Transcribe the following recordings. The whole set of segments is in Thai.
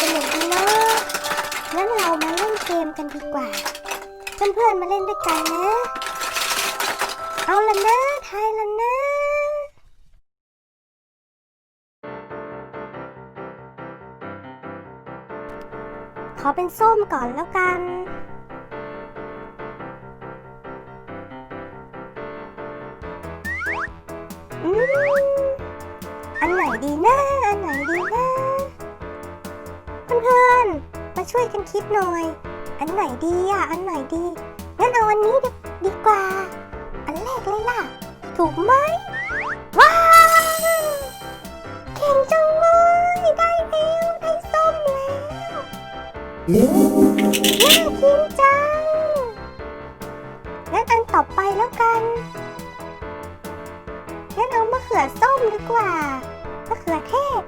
สนุกดีเนาะงั้นเรามาเล่นเกมกันดีกว่า เพื่อนๆมาเล่นด้วยกันนะ เอาละนะทายละนะขอเป็นส้มก่อนแล้วกัน ช่วยกันคิดหน่อย อันไหนดีอะ อันไหนดี งั้นเอาอันนี้ดีดีกว่า อันแรกเลยล่ะ ถูกไหม ว้าวเก่งจังเลย ได้แล้ว ได้ส้มแล้วน่ากินจัง งั้นอันต่อไปแล้วกัน งั้นเอามะเขือส้มดีกว่ามะเขือเทศ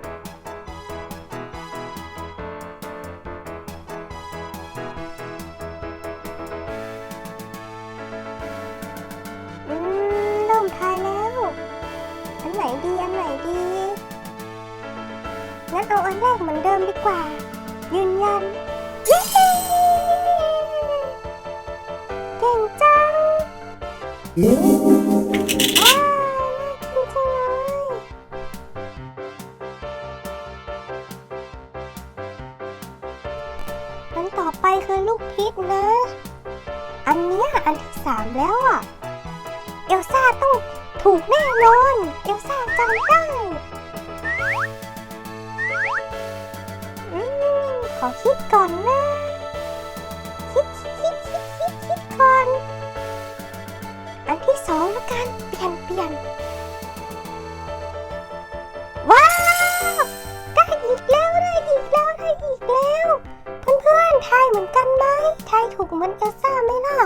เอาอันแรกเหมือนเดิมดีกว่า ยืนยันเย้เก่งจังว้าวน่ากินจังเลยอันต่อไปคือลูกพิษนะ อันเนี้ยอันที่สามแล้วอะ เอลซ่าต้องถูกแน่นอน เอลซ่าจำได้ ขอคิดก่อนนะคิดคิดคิดคิดคิดก่อน อันที่สองแล้วกัน เปลี่ยนเปลี่ยนว้าวได้อีกแล้วได้อีกแล้วได้อีกแล้ว เพื่อนๆทายเหมือนกันไหมทายถูกเหมือนเอลซ่าไหมล่ะ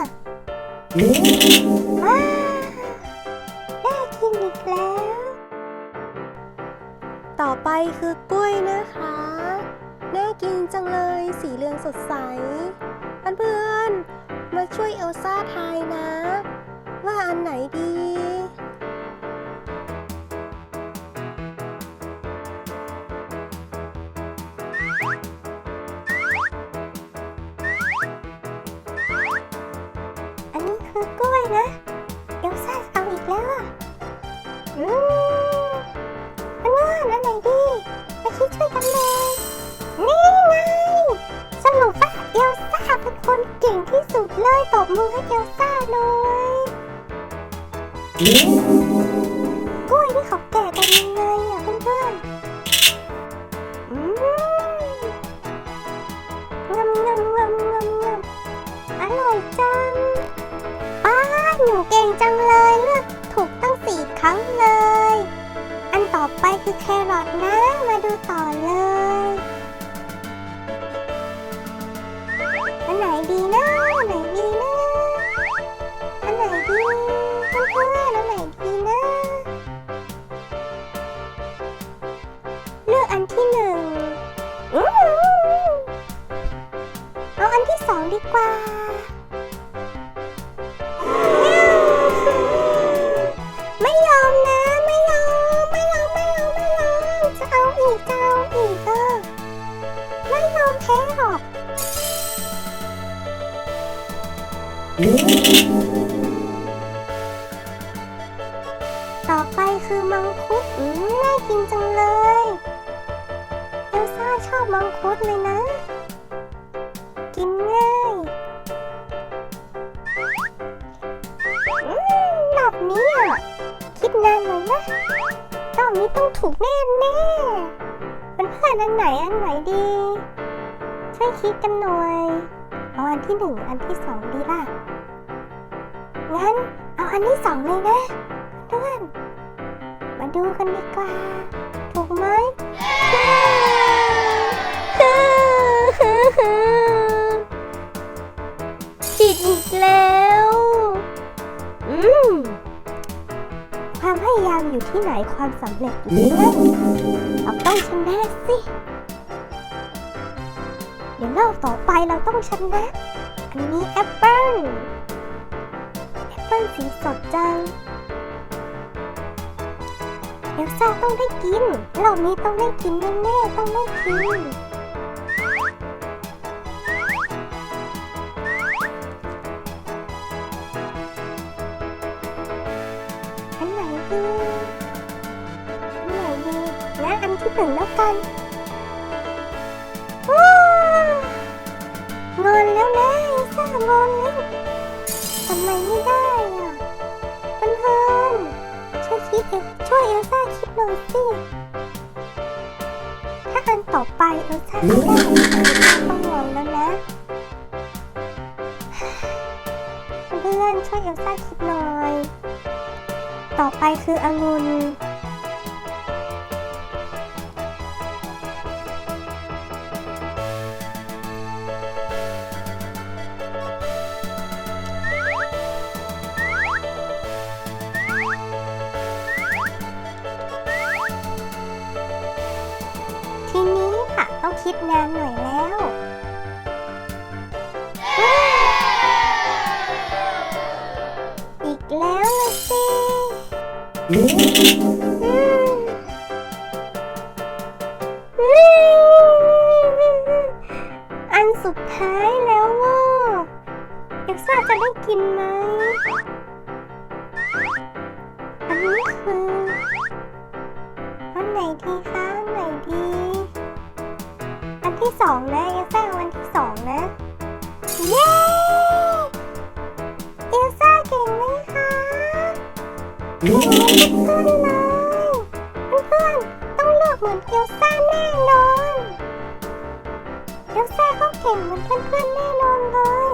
เลย สีเหลืองสดใสเพื่อนๆมาช่วยเอลซ่าทายนะ ว่าอันไหนดีอันนี้คือกล้วยนะ เลยตบมือให้เอลซ่าหน่อยกล้วยนี่เขาแก่กันยังไงอะเพื่อนๆอืมงำงำงำงำงำอร่อยจังป้าหนูเก่งจังเลยเลือกถูกตั้งสี่ครั้งเลย อันต่อไปคือแครอทนะ มาดูต่อเลย อันไหนดีนะ อันที่สองดีกว่า ไม่ยอมนะ ไม่ยอม ไม่ยอม ไม่ยอม ไม่ยอม จะเอาอีก จะเอาอีกเออไม่ยอมแพ้หรอกต่อไปคือมังคุดอืมน่ากินจังเลย เอลซ่าชอบมังคุดเลยนะ กินง่ายอืมรอบนี้อะ คิดนานเลยนะรอบนี้ต้องถูกแน่แน่ๆเป็นเพื่อนอันไหนอันไหนดี ช่วยคิดกันหน่อยเอาอันที่หนึ่งอันที่สองดีล่ะ งั้นเอาอันที่สองเลยนะเพื่อนมาดูกันดีกว่า ถูกไหม ดอีกแล้ว อืม ความพยายามอยู่ที่ไหนความสำเร็จอยู่ที่นั่นเราต้องชนะสิ เดี๋ยวรอบต่อไปเราต้องชนะ อันนี้แอปเปิ้ล แอปเปิ้ลสีสดจังเอลซ่าต้องได้กิน รอบนี้ต้องได้กินแน่ๆต้องได้กิน เไหร่ดีนะอันที่หนึ่งแล้วกันโอ้งอนแล้วนะไอ้ซ่างอนแล้ทำไมไม่ได้อะเพื่อนช่วยคิดเอช่วยเอลซ่าคิดหน่อยสิถ้าอันต่อไปเอลซ่าไม่ได้ต้องงอนแล้วนะเพื่อนช่วยเอลซ่าคิดหน่อย ต่อไปคือองุ่นทีนี้ค่ะต้องคิดนานหน่อย อันสุดท้ายแล้วว่าเอลซ่าจะได้กินไหม อันนี้คือ อันไหนดีคะ อันไหนดี อันที่สองนะเอลซ่าเอาอันที่ เก่งเหมือนทุกคนเพื่อนๆต้องเลือกเหมือนเอลซ่าแน่นอนเอลซ่าเขาเก่งเหมือนเพื่อนๆแน่นอนเลย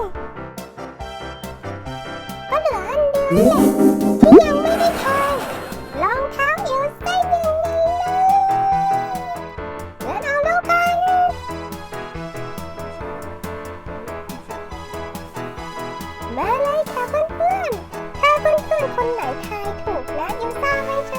ก็เหลืออันเดียวแหละที่ยังไม่ได้ทายรองเท้าเอลซ่ายังไงล่ะเดินเอาแล้วกัน มาเลยค่ะเพื่อนเพื่อนๆ คนไหนทายถูกนะเอลซ่าให้ช